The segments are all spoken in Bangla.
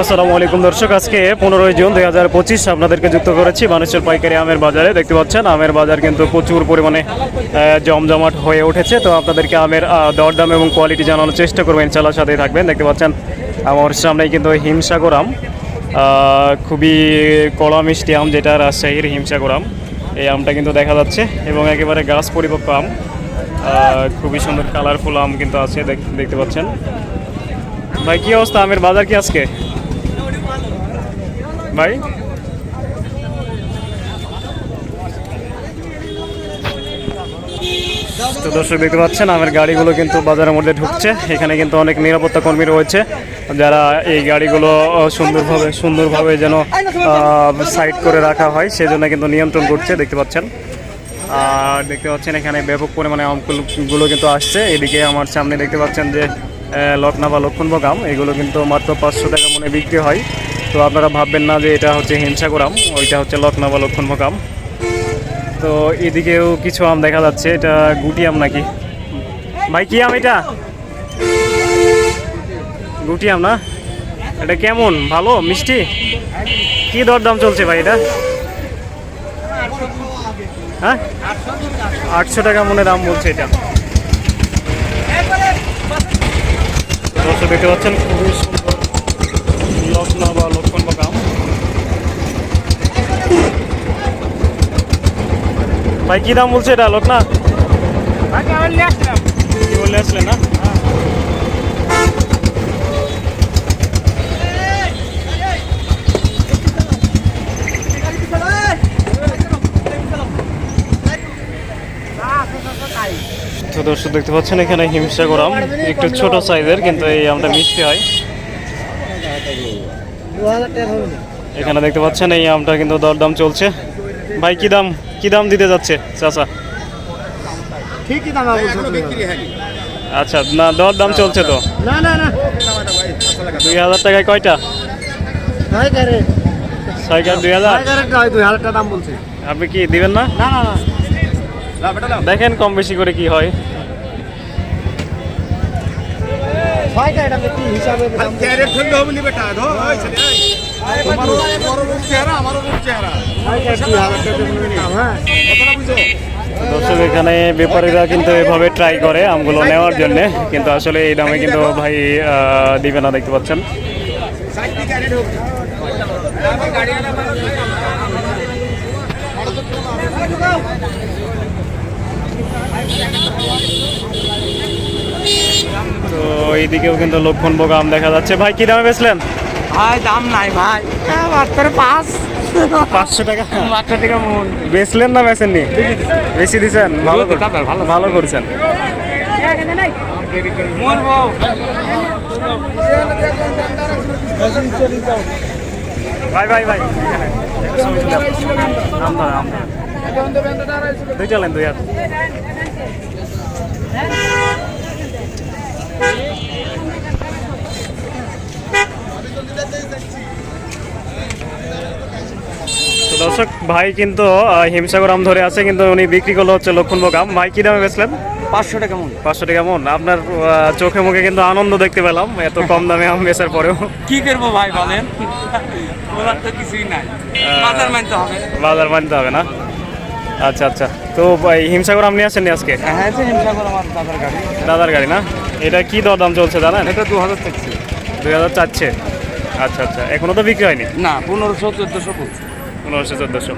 আসসালামু আলাইকুম দর্শক, আজকে পনেরোই জুন দুই হাজার পঁচিশ আপনাদেরকে যুক্ত করেছি মানুষের পাইকারি আমের বাজারে। দেখতে পাচ্ছেন, আমের বাজার কিন্তু প্রচুর পরিমাণে জমজমাট হয়ে উঠেছে। তো আপনাদেরকে আমের দরদাম এবং কোয়ালিটি জানানোর চেষ্টা করবেন ইনশাল্লাহ সাথে থাকবেন। দেখতে পাচ্ছেন, আমার সামনেই কিন্তু হিমসাগর আম। খুবই কড়া মিষ্টি আম যেটা রাজশাহীর হিমসাগর আম। এই আমটা কিন্তু দেখা যাচ্ছে এবং একেবারে গাছ পরিপক্ক আম। খুবই সুন্দর কালারফুল আম কিন্তু আছে, দেখ- দেখতে পাচ্ছেন। ভাই, কি অবস্থা? আমের বাজার কি আজকে? ভাই? তো দর্শক দেখতে পাচ্ছেন আমার গাড়িগুলো কিন্তু বাজারের মধ্যে ঢুকছে। এখানে কিন্তু অনেক নিরাপত্তা কর্মী রয়েছে, যারা এই গাড়িগুলো সুন্দরভাবে সুন্দরভাবে যেন সাইড করে রাখা হয়, সেজন্য কিন্তু নিয়ন্ত্রণ করছে, দেখতে পাচ্ছেন। আর দেখতে পাচ্ছেন, এখানে ব্যাপক পরিমাণে আমগুলো কিন্তু আসছে। এদিকে আমার সামনে দেখতে পাচ্ছেন যে লকনা বা লক্ষণভোগ আম, এগুলো কিন্তু মাত্র পাঁচশো টাকা মনে বিক্রি হয়। তো আপনারা ভাববেন না যে এটা হচ্ছে হিমসাগর আম, ওইটা হচ্ছে লকনা বা লক্ষণভোগ আম। তো এদিকেও কিছু আম দেখা যাচ্ছে, এটা গুটি আম নাকি? ভাই, কি আম এটা? গুটি আম না? এটা কেমন? ভালো? মিষ্টি? কি দরদাম চলছে ভাই এটা? হ্যাঁ? আটশো টাকা মনে দাম বলছে এটা। দেখতে পাচ্ছেন, খুবই লক্ষ্ণা বা লক্ষণ বা গাম ভাই কি দাম বলছে এটা? লক্ষ্ণা কি বলে আসলে না? তো দর্শক দেখতে পাচ্ছেন এখানে হিমসাগর আম। একটু ছোট সাইজের কিন্তু এই আমটা মিষ্টি হয়। এখানে দেখতে পাচ্ছেন এই আমটা কিন্তু দরদাম চলছে। ভাই কি দাম? কি দাম দিতে যাচ্ছে চাচা? ঠিকই দাম আচ্ছা না দর দাম চলছে তো? না না না দুই হাজার টাকায় কয়টা? ছয় কার দুই হাজার? ছয় ক্যারেট নয় দুই হাজার টাকা দাম বলছে। আপনি কি দিবেন না? না না না। দেখেন কম বেশি করে কি হয়। ছয় ক্যারেট কি হিসাবে ক্যারেট ঠন্ড হবে নি বেটা ধো ওই ছেলে এই। তোমারও বড় রূপ চেহারা আমারও রূপ চেহারা। ছয় ক্যারেট দুই হাজার টাকা দেবেন দাম, হ্যাঁ। দর্শক এখানে ব্যাপারীরা কিন্তু এভাবে ট্রাই করে আমগুলো নেওয়ার জন্য কিন্তু আসলে এই দামে কিন্তু ভাই আহ, দিবে না দেখতে পাচ্ছেন। এইদিকেও কিন্তু লক্ষণভোগ আম দেখা যাচ্ছে। ভাই কি দামে বেচলেন? ভাই দাম নাই ভাই। মাত্র পাঁচ। পাঁচশো টাকা? মাত্র টাকা মন বেচলেন না বেচেননি? বেশি দিছেন? ভালো ভালো। করছেন। ভাই ভাই ভাই। দুই চলেন দুই হাত। তো দর্শক ভাই কিন্তু হিমসাগর আম ধরে আছে কিন্তু উনি বিক্রি করল হচ্ছে লক্ষণভোগ আম। ভাই কি দামে বেচলেন? পাঁচশো টাকা মন। পাঁচশো টাকা মন। আপনার চোখে মুখে কিন্তু আনন্দ দেখতে পেলাম এত কম দামে আম বেচার পরেও। কি করব ভাই বলেন? বলার তো কিছুই নাই। বাজার মানতে হবে। বাজার মানতে হবে না? আচ্ছা আচ্ছা। তো ভাই হিমসাগর আম নিয়ে আসেননি আজকে? হ্যাঁ যে হিমসাগর আমার দাদার গাড়ি। দাদার গাড়ি না? এটা কি দর দাম চলছে জানেন? এটা দু হাজার টাকা দুই হাজার চাচ্ছে। আচ্ছা আচ্ছা। এখনও তো বিক্রি হয়নি? না পনেরোশো চোদ্দোশো পনেরোশো চোদ্দোশো।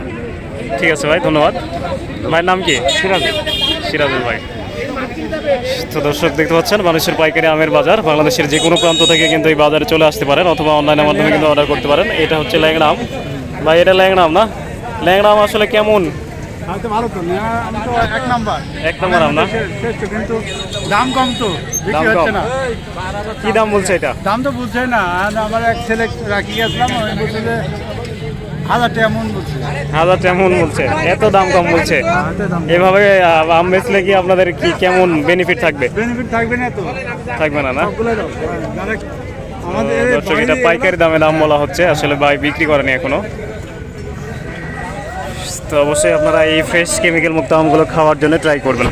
ঠিক আছে ভাই ধন্যবাদ। ভাইয়ের নাম কি? সিরাজ সিরাজুল ভাই। তো দর্শক দেখতে পাচ্ছেন মানুষের পাইকারি আমের বাজার বাংলাদেশের যে কোনো প্রান্ত থেকে কিন্তু এই বাজারে চলে আসতে পারেন অথবা অনলাইনের মাধ্যমে কিন্তু অর্ডার করতে পারেন। এটা হচ্ছে ল্যাংড়া আম। ভাই এটা ল্যাংড়া আম না? ল্যাংড়া আম আসলে কেমন? আমি ভালো তো আমি তো এক নাম্বার। এক নম্বর আম না শ্রেষ্ঠ কিন্তু দাম কম তো বিক্রি হচ্ছে না। কি দাম বলছে এটা? দাম তো বুঝছে না আমার এক ছেলে রাখি গেছিলাম ওই বলছে যে হাজার টাকা বলছে। হাজার কেমন বলছে। এত দাম কম বলছে। এভাবে আম বেচলে কি আপনাদের কি কেমন বেনিফিট থাকবে? বেনিফিট থাকবে না তো। থাকবে না দর্শক এটা পাইকারি দামে দাম বলা হচ্ছে। আসলে ভাই বিক্রি করেনি এখনও। তো অবশ্যই আপনারা এই ফ্রেশ কেমিক্যাল মুক্ত আমগুলো খাওয়ার জন্য ট্রাই করবেন।